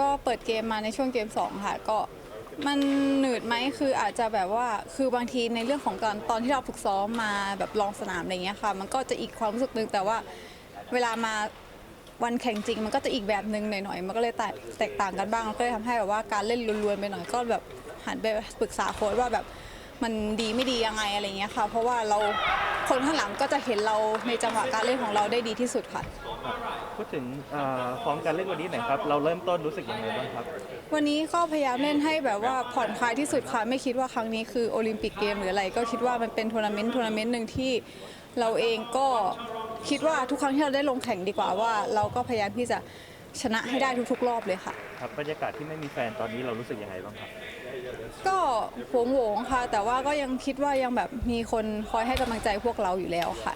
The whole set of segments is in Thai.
ก็เปิดเกมมาในช่วงเกม 2 ค่ะ ก็มันหนืดไหมคืออาจจะแบบว่าคือบางทีในเรื่องของตอนตอนที่เราฝึกซ้อมมาแบบลองสนามอะไรเงี้ยค่ะ มันก็จะอีกความรู้สึกหนึงแต่ว่าเวลามาวันแข่งจริงมันก็จะอีกแบบหนึ่งหน่อยๆ มันก็เลยแตกแตกต่างกันบ้างก็เลยทำให้แบบว่าการเล่นรวนๆไปหน่อยก็แบบหันไปปรึกษาโค้ชว่าแบบมันดีไม่ดียังไงอะไรเงี้ยค่ะ เพราะว่าเราคนข้างหลังก็จะเห็นเราในจังหวะการเล่นของเราได้ดีที่สุดค่ะ พูดถึงเอ่อฟอร์มการเล่นวันนี้หน่อยครับ เราเริ่มต้นรู้สึกยังไงบ้างครับ วันนี้ก็พยายามเล่นให้แบบว่าผ่อนคลายที่สุดค่ะ ไม่คิดว่าครั้งนี้คือโอลิมปิกเกมหรืออะไร ก็คิดว่ามันเป็นทัวร์นาเมนต์ทัวร์นาเมนต์หนึ่งที่เราเองก็คิดว่าทุกครั้งที่เราได้ลงแข่งดีกว่าว่า เราก็พยายามที่จะชนะให้ได้ทุกๆ รอบเลยค่ะ ครับบรรยากาศที่ไม่มีแฟนตอนนี้เรารู้สึกยังไงบ้างครับ ก็โหวงๆค่ะ แต่ว่าก็ยังคิดว่ายังแบบมีคนคอยให้กำลังใจพวกเราอยู่แล้วค่ะ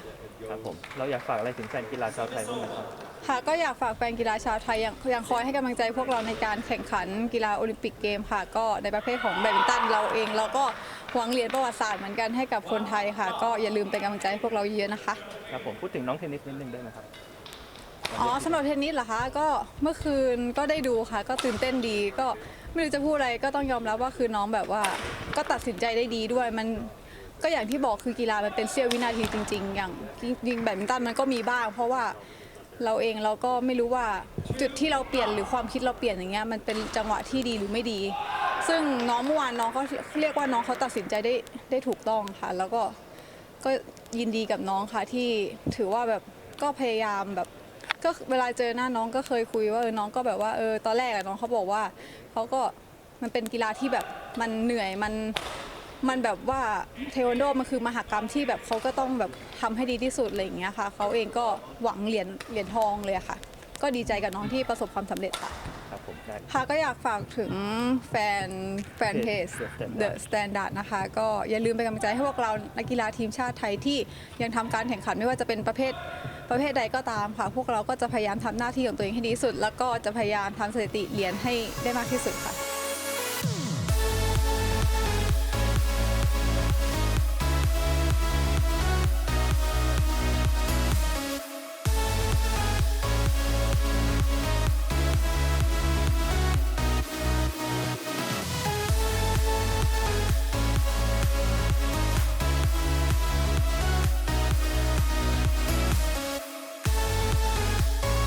ครับผม เราอยากฝากอะไรถึงแฟนกีฬาชาวไทยบ้างไหมครับ ค่ะก็อยากฝากแฟนกีฬาชาวไทยยังยังคอยให้กำลังใจพวกเราในการแข่งขันกีฬาโอลิมปิกเกมค่ะ ก็ในประเภทของแบดมินตันเราเอง เราก็หวังเหรียญประวัติศาสตร์เหมือนกันให้กับคนไทยค่ะ ก็อย่าลืมเป็นกำลังใจให้พวกเราเยอะๆนะคะ ครับผมพูดถึงน้องเทนนิสนิดนึงได้ไหมครับอ๋อสำหรับเทนนิสเหรอคะก็เมื่อคืนก็ได้ดูค่ะ ก็ตื่นเต้นดีก็ไม่รู้จะพูดอะไรก็ต้องยอมรับว่าคือน้องแบบว่า ก็ตัดสินใจได้ดีด้วยมันก็อย่างที่บอกคือกีฬามันเป็นเสี้ยววินาทีจริง ๆ อย่างยิงแบดมินตันมันก็มีบ้าง เพราะว่า เราเองเราก็ไม่รู้ว่าจุดที่เราเปลี่ยนหรือความคิดเราเปลี่ยนอย่างเงี้ยมันเป็นจังหวะที่ดีหรือไม่ดี ซึ่งน้องเมื่อวานน้องก็เรียกว่าน้องเขาตัดสินใจได้ได้ถูกต้องค่ะ แล้วก็ก็ยินดีกับน้องค่ะที่ถือว่าแบบก็พยายามแบบก็เวลาเจอหน้าน้องก็เคยคุยว่าเออน้องก็แบบว่าเออตอนแรกอะน้องเขาบอกว่าเขาก็มันเป็นกีฬาที่แบบมันเหนื่อยมัน มันแบบว่าเทควันโดมันคือมหากรรมที่แบบเขาก็ต้องแบบทำให้ดีที่สุดอะไรอย่างเงี้ยค่ะเขาเองก็หวังเหรียญเหรียญทองเลยอะค่ะ ก็ดีใจกับน้องที่ประสบความสำเร็จค่ะครับผมได้ค่ะก็อยากฝากถึงแฟนแฟนเพจ The The Standard นะคะ ก็อย่าลืมเป็นกำลังใจให้พวกเรานักกีฬาทีมชาติไทยที่ยังทำการแข่งขันไม่ว่าจะเป็นประเภทประเภทใดก็ตามค่ะ พวกเราก็จะพยายามทำหน้าที่ของตัวเองให้ดีที่สุด แล้วก็จะพยายามทำสถิติเหรียญให้ได้มากที่สุดค่ะ